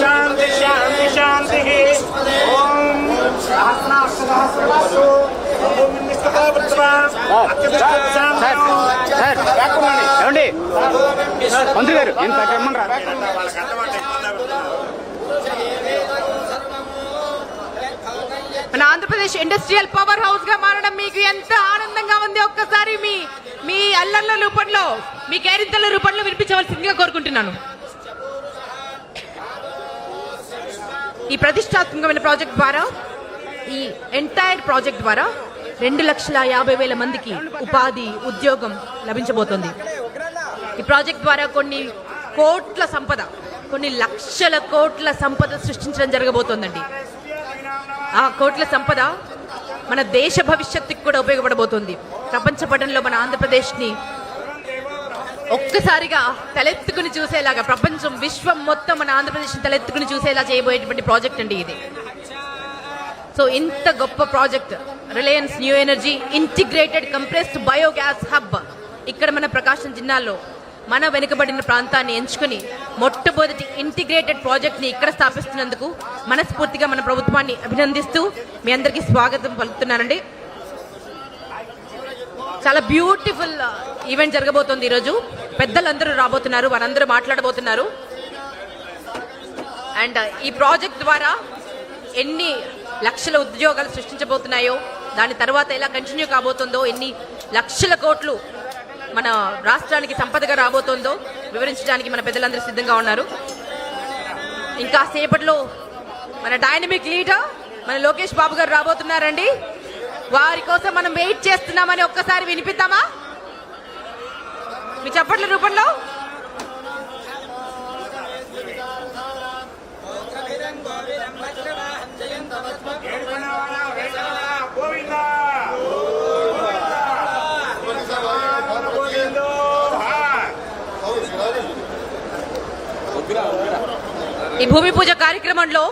శాంతి శాంతి శాంతి ఓం ఏమండి మంత్రి గారు నేను తగ్గమనరా మన ఆంధ్రప్రదేశ్ ఇండస్ట్రియల్ పవర్ హౌస్గా మారడం మీకు ఎంత ఆనందంగా ఉంది ఒక్కసారి మీ మీ అల్లర్ల రూపంలో మీ కేరింతల రూపంలో వినిపించవలసిందిగా కోరుకుంటున్నాను. ఈ ప్రతిష్టాత్మకమైన ప్రాజెక్ట్ ద్వారా ఈ ఎంటైర్ ప్రాజెక్ట్ ద్వారా రెండు లక్షల యాభై వేల మందికి ఉపాధి ఉద్యోగం లభించబోతోంది. ఈ ప్రాజెక్ట్ ద్వారా కొన్ని కోట్ల సంపద కొన్ని లక్షల కోట్ల సంపద సృష్టించడం జరగబోతోందండి. ఆ కోట్ల సంపద మన దేశ భవిష్యత్తుకి కూడా ఉపయోగపడబోతోంది. ప్రపంచ పటంలో మన ఆంధ్రప్రదేశ్ని ఒక్కసారిగా తలెత్తుకుని చూసేలాగా ప్రపంచం విశ్వం మొత్తం మన ఆంధ్రప్రదేశ్ని తలెత్తుకుని చూసేలా చేయబోయేటువంటి ప్రాజెక్ట్ అండి ఇది. సో ఇంత గొప్ప project Reliance new energy integrated compressed biogas hub ఇక్కడ మన ప్రకాశం జిల్లాలో మన వెనుకబడిన ప్రాంతాన్ని ఎంచుకుని మొట్టమొదటి ఇంటిగ్రేటెడ్ ప్రాజెక్ట్ని ఇక్కడ స్థాపిస్తున్నందుకు మనస్ఫూర్తిగా మన ప్రభుత్వాన్ని అభినందిస్తూ మీ అందరికీ స్వాగతం పలుకుతున్నానండి. చాలా బ్యూటిఫుల్ ఈవెంట్ జరగబోతోంది ఈరోజు. పెద్దలందరూ రాబోతున్నారు వారందరూ మాట్లాడబోతున్నారు. అండ్ uh, ఈ ప్రాజెక్ట్ ద్వారా ఎన్ని లక్షల ఉద్యోగాలు సృష్టించబోతున్నాయో దాని తర్వాత ఎలా కంటిన్యూ కాబోతుందో ఎన్ని లక్షల కోట్లు మన రాష్ట్రానికి సంపదగా రాబోతుందో వివరించడానికి మన పెద్దలందరూ సిద్ధంగా ఉన్నారు. ఇంకా సేపట్లో మన డైనమిక్ లీడర్ మన లోకేష్ బాబు గారు రాబోతున్నారండి. వారి కోసం మనం వెయిట్ చేస్తున్నామని ఒక్కసారి వినిపిద్దామా? మీ చప్పట్ల రూపంలో? ఈ భూమి పూజ కార్యక్రమంలో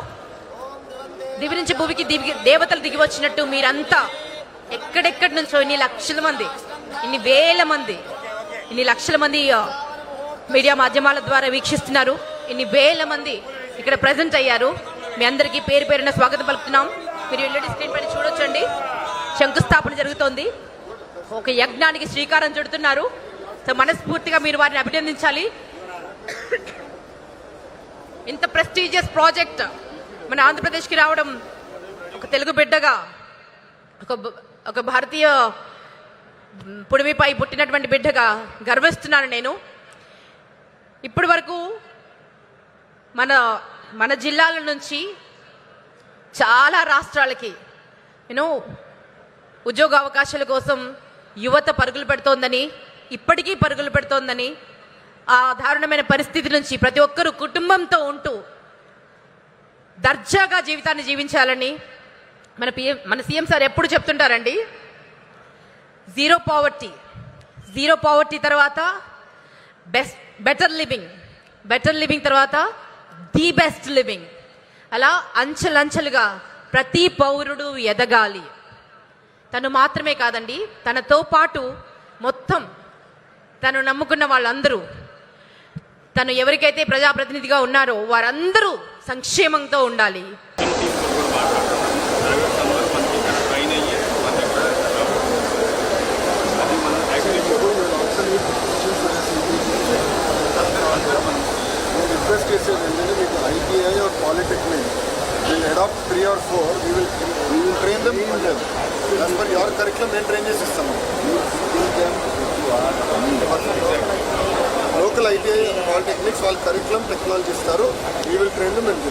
దివి నుంచి భూమికి దిగి దేవతలు దిగి వచ్చినట్టు మీరంతా ఎక్కడెక్కడి నుంచో ఇన్ని లక్షల మంది ఇన్ని వేల మంది ఇన్ని లక్షల మంది మీడియా మాధ్యమాల ద్వారా వీక్షిస్తున్నారు. ఇన్ని వేల మంది ఇక్కడ ప్రజెంట్ అయ్యారు. మీ అందరికీ పేరు పేరున స్వాగతం పలుకుతున్నాం. మీరు ఎల్ఈడి స్క్రీన్ పైన చూడొచ్చండి. శంకుస్థాపన జరుగుతోంది. ఒక యజ్ఞానికి శ్రీకారం చుడుతున్నారు. సో మనస్ఫూర్తిగా మీరు వారిని అభినందించాలి. ఇంత ప్రెస్టీజియస్ ప్రాజెక్ట్ మన ఆంధ్రప్రదేశ్కి రావడం ఒక తెలుగు బిడ్డగా ఒక బ- ఒక భారతీయ పుడిమిపై పుట్టినటువంటి బిడ్డగా గర్విస్తున్నాను నేను. ఇప్పటి వరకు మన మన జిల్లాల నుంచి చాలా రాష్ట్రాలకి నేను ఉద్యోగ అవకాశాల కోసం యువత పరుగులు పెడుతోందని ఇప్పటికీ పరుగులు పెడుతోందని ఆ దారుణమైన పరిస్థితి నుంచి ప్రతి ఒక్కరూ కుటుంబంతో ఉంటూ దర్జాగా జీవితాన్ని జీవించాలని మన పిఎం మన సీఎం సార్ ఎప్పుడు చెప్తుంటారండి? జీరో పావర్టీ జీరో పావర్టీ తర్వాత best better living better living తర్వాత ది బెస్ట్ లివింగ్ అలా అంచెలంచెలుగా ప్రతి పౌరుడు ఎదగాలి. తను మాత్రమే కాదండి తనతో పాటు మొత్తం తను నమ్ముకున్న వాళ్ళందరూ తను ఎవరికైతే ప్రజాప్రతినిధిగా ఉన్నారో వారందరూ సంక్షేమంతో ఉండాలి ట్రైన్ అయ్యి మన దగ్గర అది మనం యాక్చువల్లీ రిక్వెస్ట్ చేసేది ఏంటంటే మీకు ITI or polytechnic will adopt three or four we will we will train them as per your curriculum మేము ట్రైన్ చేసి ఇస్తాము లోకల్ ఐటీఐ పాలిటెక్నిక్స్ వాళ్ళ కరికులం టెక్నాలజీ ఇస్తారు we will train them that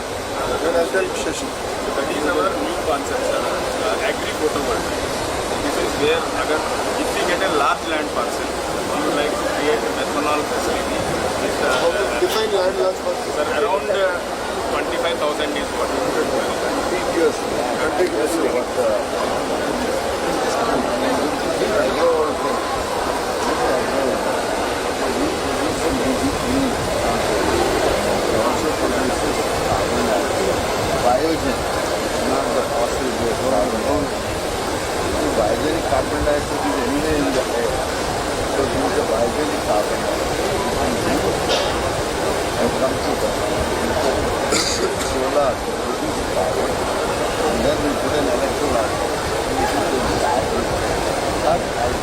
is our new concept agri photo work this is where agar if you get a large land parcel you like create methanol facility define land Sir, around uh, 25,000 is what you should Eight years, continuously. But, uh, I know all things. I know. also produces carbon dioxide. Biogen, it's not the fossil based carbon. Biogenic carbon dioxide is anywhere in the air. So use the biogenic carbon dioxide. 让自个儿除了有利息保护，你那是不在那里住了，你是不是来？来来。